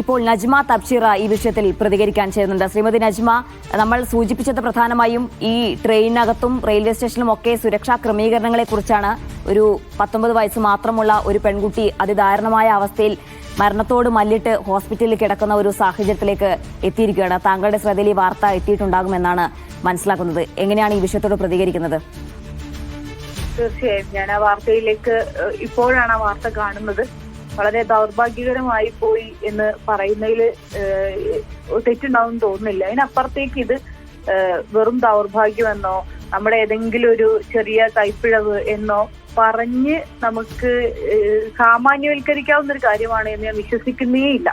ഇപ്പോൾ നജ്മ തബ്ഷിറ ഈ വിഷയത്തിൽ പ്രതികരിക്കാൻ ചെയ്യുന്നുണ്ട് ശ്രീമതി നജ്മ നമ്മൾ സൂചിപ്പിച്ചത് പ്രധാനമായും ഈ ട്രെയിനകത്തും റെയിൽവേ സ്റ്റേഷനിലും ഒക്കെ സുരക്ഷാ ക്രമീകരണങ്ങളെ കുറിച്ചാണ്. ഒരു പത്തൊമ്പത് വയസ്സ് മാത്രമുള്ള ഒരു പെൺകുട്ടി അതിദാരുണമായ അവസ്ഥയിൽ മരണത്തോട് മല്ലിട്ട് ഹോസ്പിറ്റലിൽ കിടക്കുന്ന ഒരു സാഹചര്യത്തിലേക്ക് എത്തിയിരിക്കുകയാണ്. താങ്കളുടെ ശ്രദ്ധയിൽ ഈ വാർത്ത എത്തിയിട്ടുണ്ടാകുമെന്നാണ് മനസ്സിലാക്കുന്നത്. എങ്ങനെയാണ് ഈ വിഷയത്തോട് പ്രതികരിക്കുന്നത്? തീർച്ചയായും. ഞാൻ ആ വാർത്തയിലേക്ക് ഇപ്പോഴാണ് ആ വാർത്ത കാണുന്നത്. വളരെ ദൗർഭാഗ്യകരമായി പോയി എന്ന് പറയുന്നതിൽ തെറ്റുണ്ടാവും തോന്നുന്നില്ല. അതിനപ്പുറത്തേക്ക് ഇത് വെറും ദൗർഭാഗ്യമെന്നോ നമ്മുടെ ഏതെങ്കിലും ഒരു ചെറിയ കൈപ്പിഴവ് എന്നോ പറഞ്ഞ് നമുക്ക് സാമാന്യവൽക്കരിക്കാവുന്ന ഒരു കാര്യമാണ് എന്ന് ഞാൻ വിശ്വസിക്കുന്നേ ഇല്ല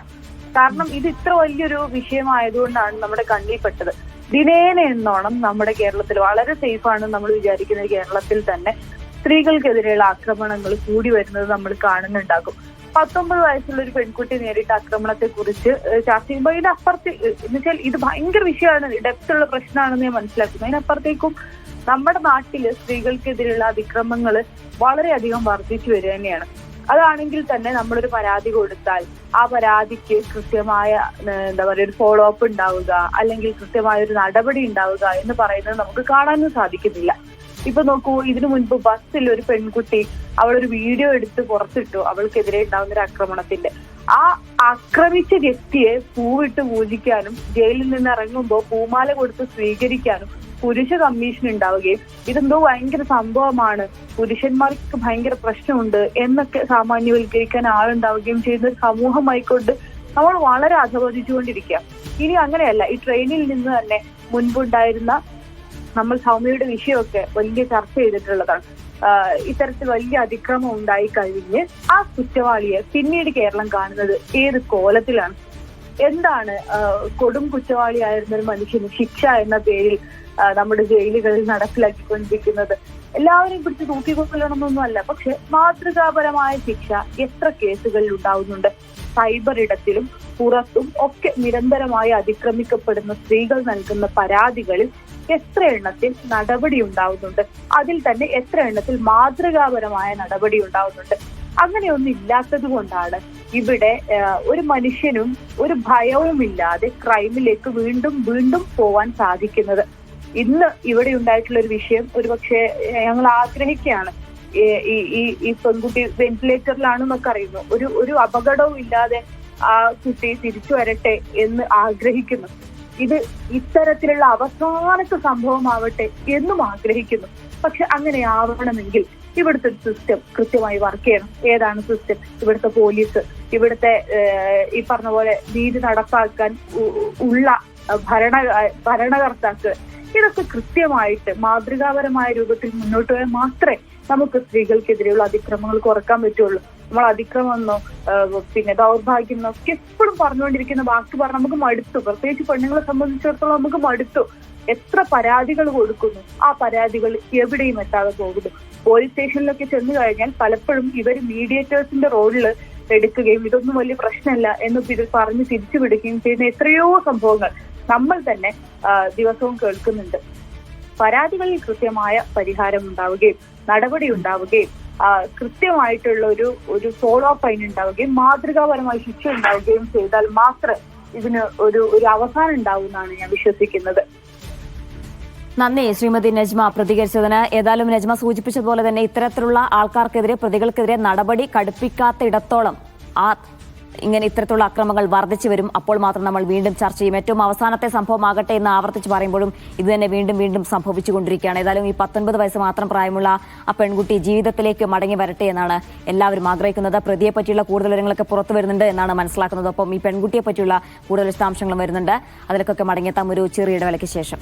കാരണം ഇത് ഇത്ര വലിയൊരു വിഷയമായതുകൊണ്ടാണ് നമ്മുടെ കണ്ണിൽപ്പെട്ടത്. ദിനേന എന്നോണം നമ്മുടെ കേരളത്തിൽ വളരെ സേഫാണ് നമ്മൾ വിചാരിക്കുന്ന കേരളത്തിൽ തന്നെ സ്ത്രീകൾക്കെതിരെയുള്ള ആക്രമണങ്ങൾ കൂടി വരുന്നത് നമ്മൾ കാണുന്നുണ്ടാകും. പത്തൊമ്പത് വയസ്സുള്ള ഒരു പെൺകുട്ടി നേരിട്ട ആക്രമണത്തെ കുറിച്ച് ചർച്ച ചെയ്യുമ്പോൾ ഇതിന്റെ അപ്പുറത്ത് എന്നുവെച്ചാൽ ഇത് ഭയങ്കര വിഷയമാണ്. ഡെപ്ത് ഉള്ള പ്രശ്നമാണെന്ന് ഞാൻ മനസ്സിലാക്കുന്നു. അതിനപ്പുറത്തേക്കും നമ്മുടെ നാട്ടിൽ സ്ത്രീകൾക്കെതിരെയുള്ള അതിക്രമങ്ങൾ വളരെയധികം വർദ്ധിച്ചു വരിക തന്നെയാണ്. അതാണെങ്കിൽ തന്നെ നമ്മളൊരു പരാതി കൊടുത്താൽ ആ പരാതിക്ക് കൃത്യമായ എന്താ പറയുക ഒരു ഫോളോ അപ്പ് ഉണ്ടാവുക അല്ലെങ്കിൽ കൃത്യമായ ഒരു നടപടി ഉണ്ടാവുക എന്ന് പറയുന്നത് നമുക്ക് കാണാനും സാധിക്കുന്നില്ല. ഇപ്പൊ നോക്കൂ ഇതിനു മുൻപ് ബസ്സിൽ ഒരു പെൺകുട്ടി അവളൊരു വീഡിയോ എടുത്ത് പുറത്തിട്ടു അവൾക്കെതിരെ ഉണ്ടാവുന്ന ഒരു ആക്രമണത്തിന്റെ. ആ ആക്രമിച്ച വ്യക്തിയെ പൂവിട്ട് പൂജിക്കാനും ജയിലിൽ നിന്ന് ഇറങ്ങുമ്പോൾ പൂമാല കൊടുത്ത് സ്വീകരിക്കാനും പുരുഷ കമ്മീഷൻ ഉണ്ടാവുകയും ഇതെന്തോ ഭയങ്കര സംഭവമാണ്. പുരുഷന്മാർക്ക് ഭയങ്കര പ്രശ്നമുണ്ട് എന്നൊക്കെ സാമാന്യവൽക്കരിക്കാൻ ആളുണ്ടാവുകയും ചെയ്യുന്ന ഒരു സമൂഹമായിക്കൊണ്ട് നമ്മൾ വളരെ അധപതിച്ചുകൊണ്ടിരിക്കുക. ഇനി അങ്ങനെയല്ല ഈ ട്രെയിനിൽ നിന്ന് തന്നെ മുൻപുണ്ടായിരുന്ന നമ്മൾ സൗമ്യയുടെ വിഷയമൊക്കെ വലിയ ചർച്ച ചെയ്തിട്ടുള്ളതാണ്. ഇത്തരത്തിൽ വലിയ അതിക്രമം ഉണ്ടായി കഴിഞ്ഞ് ആ കുറ്റവാളിയെ പിന്നീട് കേരളം കാണുന്നത് ഏത് കോലത്തിലാണ്? എന്താണ് കൊടും കുറ്റവാളിയായിരുന്ന ഒരു മനുഷ്യന് ശിക്ഷ എന്ന പേരിൽ നമ്മുടെ ജയിലുകളിൽ നടപ്പിലാക്കിക്കൊണ്ടിരിക്കുന്നത്? എല്ലാവരെയും പിടിച്ച് തൂക്കിക്കൊല്ലണമെന്നൊന്നും അല്ല. പക്ഷെ മാതൃകാപരമായ ശിക്ഷ എത്ര കേസുകളിൽ ഉണ്ടാവുന്നുണ്ട്? സൈബർ ഇടത്തിലും പുറത്തും ഒക്കെ നിരന്തരമായി അതിക്രമിക്കപ്പെടുന്ന സ്ത്രീകൾ നൽകുന്ന പരാതികളിൽ എത്ര എണ്ണത്തിൽ നടപടി ഉണ്ടാവുന്നുണ്ട്? അതിൽ തന്നെ എത്ര എണ്ണത്തിൽ മാതൃകാപരമായ നടപടി ഉണ്ടാവുന്നുണ്ട്? അങ്ങനെയൊന്നും ഇല്ലാത്തത് കൊണ്ടാണ് ഇവിടെ ഒരു മനുഷ്യനും ഒരു ഭയവുമില്ലാതെ ക്രൈമിലേക്ക് വീണ്ടും വീണ്ടും പോവാൻ സാധിക്കുന്നത്. ഇന്ന് ഇവിടെ ഉണ്ടായിട്ടുള്ള ഒരു വിഷയം ഒരുപക്ഷെ പക്ഷേ ഞങ്ങൾ ആഗ്രഹിക്കുകയാണ്. ഈ- ഈ പെൺകുട്ടി വെന്റിലേറ്ററിലാണെന്നൊക്കെ അറിയുന്നു. ഒരു ഒരു അപകടവും ഇല്ലാതെ ആ കുട്ടി തിരിച്ചു വരട്ടെ എന്ന് ആഗ്രഹിക്കുന്നു. ഇത് ഇത്തരത്തിലുള്ള അവസാനത്തെ സംഭവമാവട്ടെ എന്നും ആഗ്രഹിക്കുന്നു. പക്ഷെ അങ്ങനെ ആവണമെങ്കിൽ ഇവിടുത്തെ സിസ്റ്റം കൃത്യമായി വർക്ക് ചെയ്യണം. ഏതാണ് സിസ്റ്റം ഇവിടുത്തെ പോലീസ് ഇവിടുത്തെ ഈ പറഞ്ഞ പോലെ നീതി നടപ്പാക്കാൻ ഉള്ള ഭരണ ഭരണകർത്താക്കൾ ഇതൊക്കെ കൃത്യമായിട്ട് മാതൃകാപരമായ രൂപത്തിൽ മുന്നോട്ട് പോയാൽ മാത്രമേ നമുക്ക് സ്ത്രീകൾക്കെതിരെയുള്ള അതിക്രമങ്ങൾ കുറയ്ക്കാൻ പറ്റുള്ളൂ. നമ്മൾ അതിക്രമം എന്നോ ആഹ് പിന്നെ ദൗർഭാഗ്യം എന്നോ ഒക്കെ എപ്പോഴും പറഞ്ഞുകൊണ്ടിരിക്കുന്ന വാക്ക് പറഞ്ഞ് നമുക്ക് മടുത്തു. പ്രത്യേകിച്ച് പെണ്ണുങ്ങളെ സംബന്ധിച്ചിടത്തോളം നമുക്ക് മടുത്തു. എത്ര പരാതികൾ കൊടുക്കുന്നു ആ പരാതികൾ എവിടെയും എത്താതെ പോകുന്നു. പോലീസ് സ്റ്റേഷനിലൊക്കെ ചെന്ന് കഴിഞ്ഞാൽ പലപ്പോഴും ഇവർ മീഡിയേറ്റേഴ്സിന്റെ റോളിൽ എടുക്കുകയും ഇതൊന്നും വലിയ പ്രശ്നമല്ല എന്ന് പറഞ്ഞ് തിരിച്ചു വിടുകയും ചെയ്യുന്ന എത്രയോ സംഭവങ്ങൾ. നമ്മൾ തന്നെ ദിവസവും കേൾക്കുന്നുണ്ട്. പരാതികളിൽ കൃത്യമായ പരിഹാരം ഉണ്ടാവുകയും നടപടി ഉണ്ടാവുകയും കൃത്യമായിട്ടുള്ള ഒരു ഒരു ഫോളോ അപ്പ് അതിനുണ്ടാവുകയും മാതൃകാപരമായ ശിക്ഷ ഉണ്ടാവുകയും ചെയ്താൽ മാത്രം ഇതിന് ഒരു ഒരു അവസാനം ഉണ്ടാവുമെന്നാണ് ഞാൻ വിശ്വസിക്കുന്നത്. നന്ദി ശ്രീമതി നജ്മ പ്രതികരിച്ചതിന്. ഏതായാലും നജ്മ സൂചിപ്പിച്ചതുപോലെ തന്നെ ഇത്തരത്തിലുള്ള ആൾക്കാർക്കെതിരെ പ്രതികൾക്കെതിരെ നടപടി കടുപ്പിക്കാത്തിടത്തോളം ആ ഇങ്ങനെ ഇത്തരത്തിലുള്ള അക്രമങ്ങൾ വർദ്ധിച്ചു വരും. അപ്പോൾ മാത്രം നമ്മൾ വീണ്ടും ചർച്ച ചെയ്യും. ഏറ്റവും അവസാനത്തെ സംഭവമാകട്ടെ എന്ന് ആവർത്തിച്ച് പറയുമ്പോഴും ഇത് തന്നെ വീണ്ടും വീണ്ടും സംഭവിച്ചുകൊണ്ടിരിക്കുകയാണ്. ഏതായാലും ഈ പത്തൊൻപത് വയസ്സ് മാത്രം പ്രായമുള്ള ആ പെൺകുട്ടി ജീവിതത്തിലേക്ക് മടങ്ങി വരട്ടെ എന്നാണ് എല്ലാവരും ആഗ്രഹിക്കുന്നത്. പ്രതിയെ പറ്റിയുള്ള കൂടുതൽ വിവരങ്ങളൊക്കെ പുറത്തു വരുന്നുണ്ട് എന്നാണ് മനസ്സിലാക്കുന്നത്. ഒപ്പം ഈ പെൺകുട്ടിയെ പറ്റിയുള്ള കൂടുതൽ വിശദാംശങ്ങളും വരുന്നുണ്ട്. അതിലേക്കൊക്കെ മടങ്ങിയെത്താം ഒരു ചെറിയ ഇടവേളയ്ക്ക് ശേഷം.